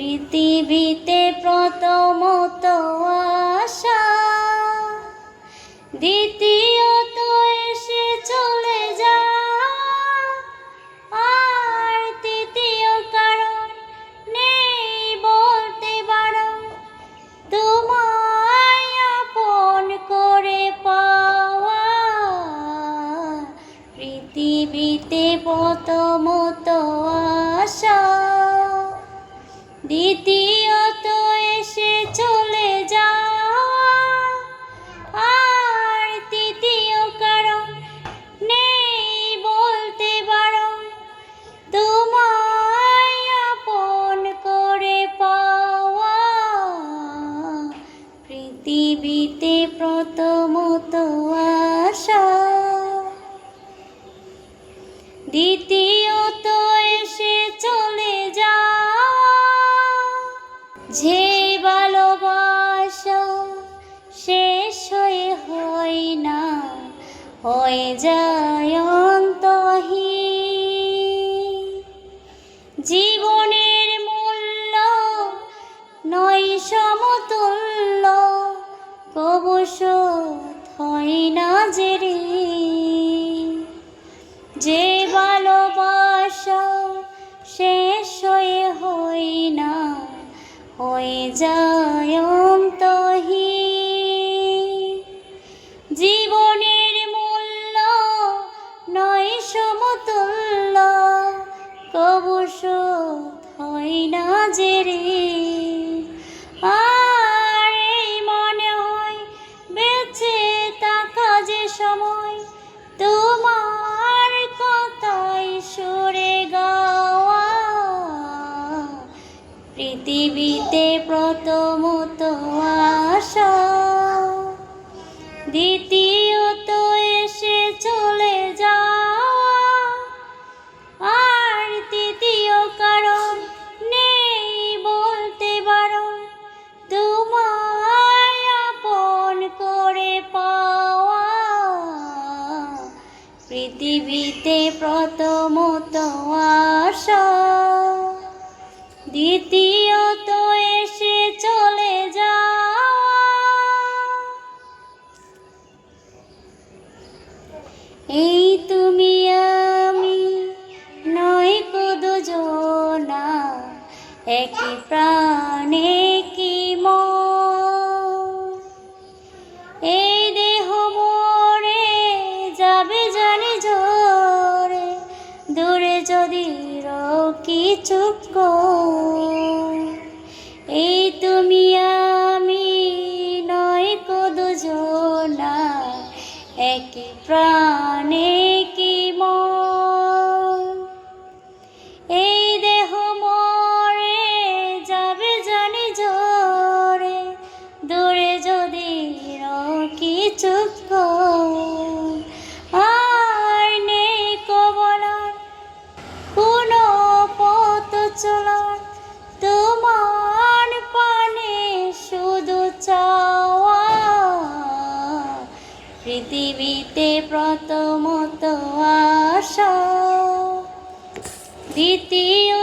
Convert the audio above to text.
পৃথিবীতে প্রথমত আশা, দ্বিতীয়ত এসে চলে যা, আর তৃতীয় কারণ নেই বলতে বারণ তোমায় আপন করে পাওয়া, পৃথিবীতে দ্বিতীয়ত এসে চলে যা। আর তৃতীয় কারণ নেই বলতে বারণ তোমায় আপন করে পাওয়া। পৃথিবীতে প্রথমত আশা। দ্বিতীয়ত হয়ে যায় অন্তহীন জীবনের মূল্য নয় সমতুল্য কবশ হয় না যে ঋণ। যে ভালোবাসা শেষ হয়ে হয় না, হয়ে যায় সমতুল্য কবশ হয় না যে রে। আর এই মনে হয় বেঁচে থাকা যে সময়, তোমার কথাই সরে গাওয়া। পৃথিবীতে প্রথমত আশা দ্বিতীয়ত পৃথিবীতে প্রথমত আশা দ্বিতীয়ত এসে চলে যাওয়া এই তুমি আমি, নয় কুদু জোনা একই প্রাণে কিছু এই তুমি আমি নয় কদু জোনা একই প্রাণে কি মন? এই দেহ মরে যাবে জানি জোরে, দূরে যদি কিছু আর চলার তোমার পানে শুধু চাওয়া। পৃথিবীতে প্রথমত আশা চলে